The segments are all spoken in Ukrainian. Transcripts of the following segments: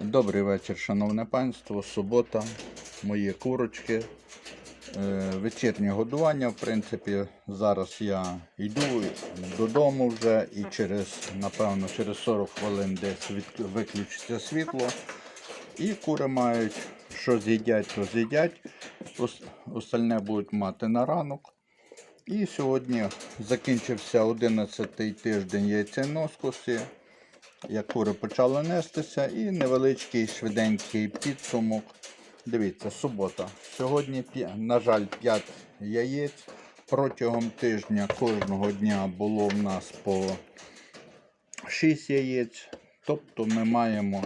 Добрий вечір, шановне панство. Субота, мої курочки. Е, Вечірнє годування. В принципі, зараз я йду додому вже і через, напевно, через 40 хвилин десь виключиться світло. І кури мають, що з'їдять, то з'їдять. Ос- Остальне будуть мати на ранок. І сьогодні закінчився 11-й тиждень яйценоскосі як кури почали нестися, і невеличкий швиденький підсумок. Дивіться, субота. Сьогодні, на жаль, 5 яєць. Протягом тижня кожного дня було в нас по 6 яєць. Тобто ми маємо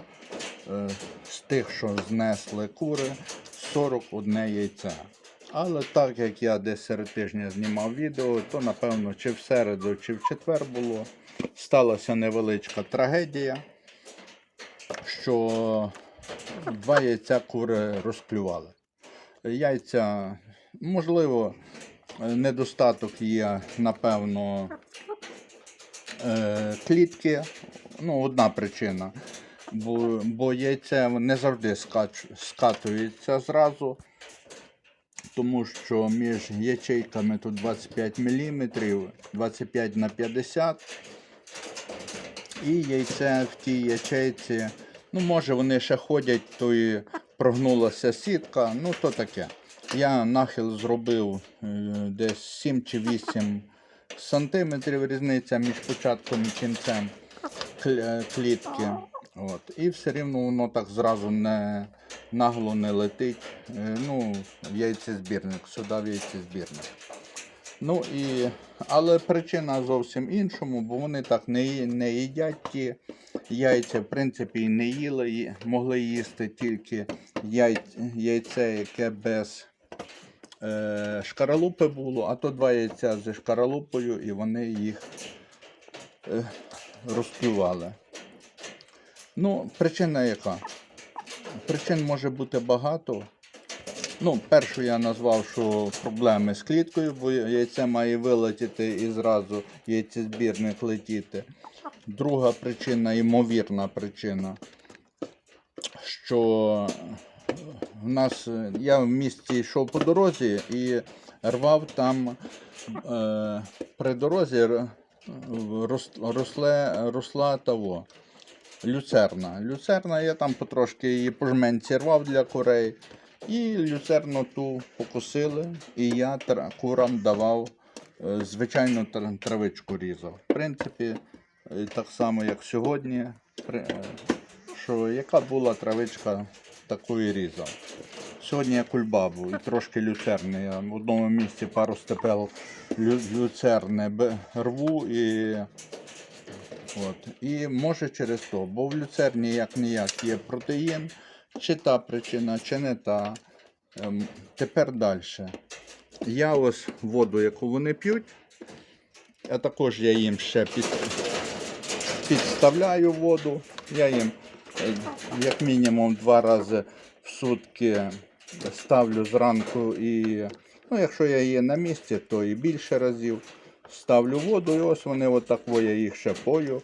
е, з тих, що знесли кури, 41 яйце. Але так як я десь серед тижня знімав відео, то напевно чи в середу, чи в четвер було. Сталася невеличка трагедія, що два яйця кури розклювали. Яйця, можливо, недостаток є, напевно, е, клітки. Ну, одна причина. Бо, бо яйце не завжди скач, скатується зразу, тому що між ячейками тут 25 мм, 25 на 50 і яйце в тій ячейці. Ну, може, вони ще ходять, то і прогнулася сітка. Ну, то таке. Я нахил зробив е, десь 7 чи 8 сантиметрів різниця між початком і кінцем е, клітки. От. І все рівно воно так зразу не нагло не летить. Е, Ну, в яйцезбірник, сюди в яйцезбірник. Ну і, але причина зовсім іншому, бо вони так не, не їдять ті яйця, в принципі, і не їли, могли їсти тільки яй, яйце, яке без е, шкаралупи було, а то два яйця зі шкаралупою, і вони їх е, розплювали. Ну, причина яка? Причин може бути багато. Ну, першу я назвав, що проблеми з кліткою, бо яйце має вилетіти і зразу яйцезбірник летіти. Друга причина, ймовірна причина, що в нас я в місті йшов по дорозі і рвав там е, при дорозі рос, росле, росла того. Люцерна. Люцерна, я там потрошки її по жменці рвав для курей. І люцерну ту покусили, і я курам давав е, звичайну травичку різав. В принципі, е, так само, як сьогодні, е, що яка була травичка, таку і різав. Сьогодні я кульбабу і трошки люцерни. Я в одному місці пару степел лю- люцерни рву і От. І може через то, бо в люцерні як ніяк є протеїн, чи та причина, чи не та. Ем, тепер далі. Я ось воду, яку вони п'ють, а також я їм ще під, підставляю воду. Я їм е, як мінімум два рази в сутки ставлю зранку і, ну, якщо я є на місці, то і більше разів ставлю воду, і ось вони отак я їх ще пою.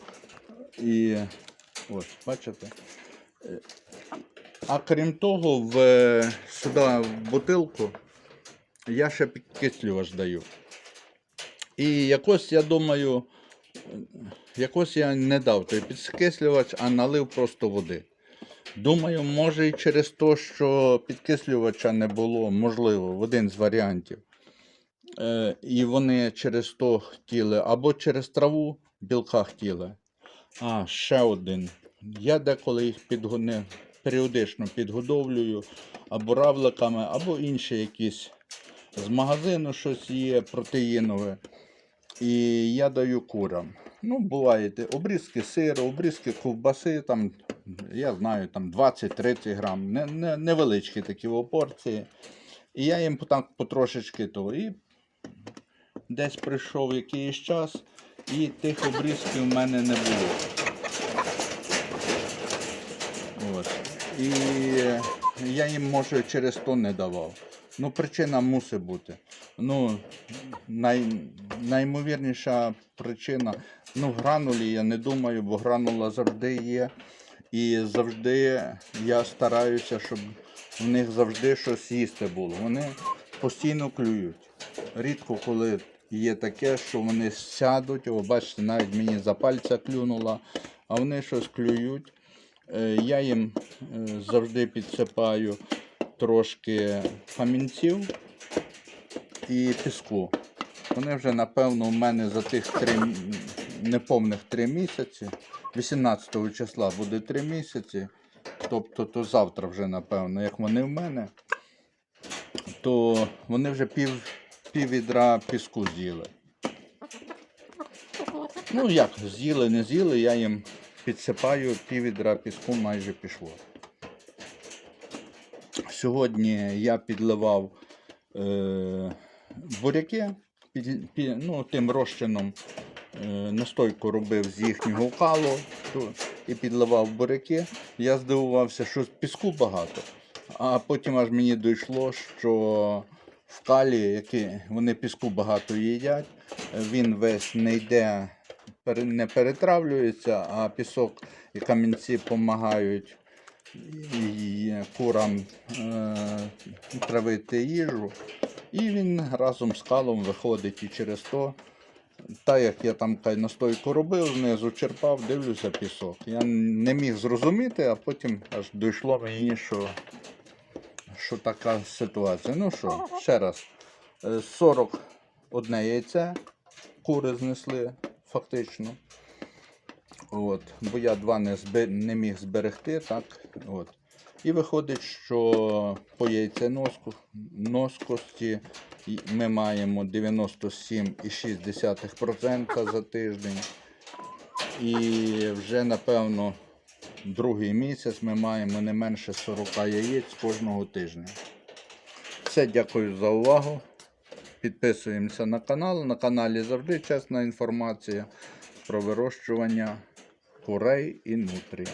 І ось, бачите. А крім того, в, е, сюди в бутилку я ще підкислювач даю. І якось, я думаю, якось я не дав той підкислювач, а налив просто води. Думаю, може і через те, що підкислювача не було, можливо, в один з варіантів. Е, і вони через то хотіли, або через траву білка хотіли. А, ще один. Я деколи їх підгони, періодично підгодовлюю або равликами, або інші якісь з магазину щось є протеїнове. І я даю курам. Ну, буваєте, обрізки сиру, обрізки ковбаси, там, я знаю, там 20-30 грам, не, не, невеличкі такі о, порції. І я їм так потрошечки то. І десь прийшов якийсь час, і тих обрізків в мене не було. Ось. І я їм, може, через то не давав. Ну, причина мусить бути. Ну, най, наймовірніша причина. Ну, гранулі я не думаю, бо гранула завжди є. І завжди я стараюся, щоб в них завжди щось їсти було. Вони постійно клюють. Рідко коли є таке, що вони сядуть, о, бачите, навіть мені за пальця клюнуло, а вони щось клюють. Е, Я їм е, завжди підсипаю трошки камінців і піску. Вони вже, напевно, у мене за тих три, неповних три місяці. 18 числа буде три місяці. Тобто то завтра вже, напевно, як вони в мене, то вони вже пів, пів відра піску з'їли. Ну як, з'їли, не з'їли, я їм підсипаю пів відра піску майже пішло. Сьогодні я підливав е, буряки, під, під, ну, тим розчином е, настойку робив з їхнього калу і підливав буряки. Я здивувався, що піску багато. А потім аж мені дійшло, що в калі, які вони піску багато їдять, він весь не йде, не перетравлюється, а пісок і камінці допомагають курам е, травити їжу. І він разом з калом виходить і через то. Та як я там настойку робив, знизу черпав, дивлюся пісок. Я не міг зрозуміти, а потім аж дійшло мені, що, що така ситуація. Ну що, ще раз, е, 41 яйце кури знесли фактично. От, бо я два не, збе- не міг зберегти, так. От. І виходить, що по яйценоску носкості ми маємо 97,6% за тиждень. І вже, напевно, другий місяць ми маємо не менше 40 яєць кожного тижня. Все, дякую за увагу. Підписуємося на канал. На каналі завжди чесна інформація про вирощування курей і нутрій.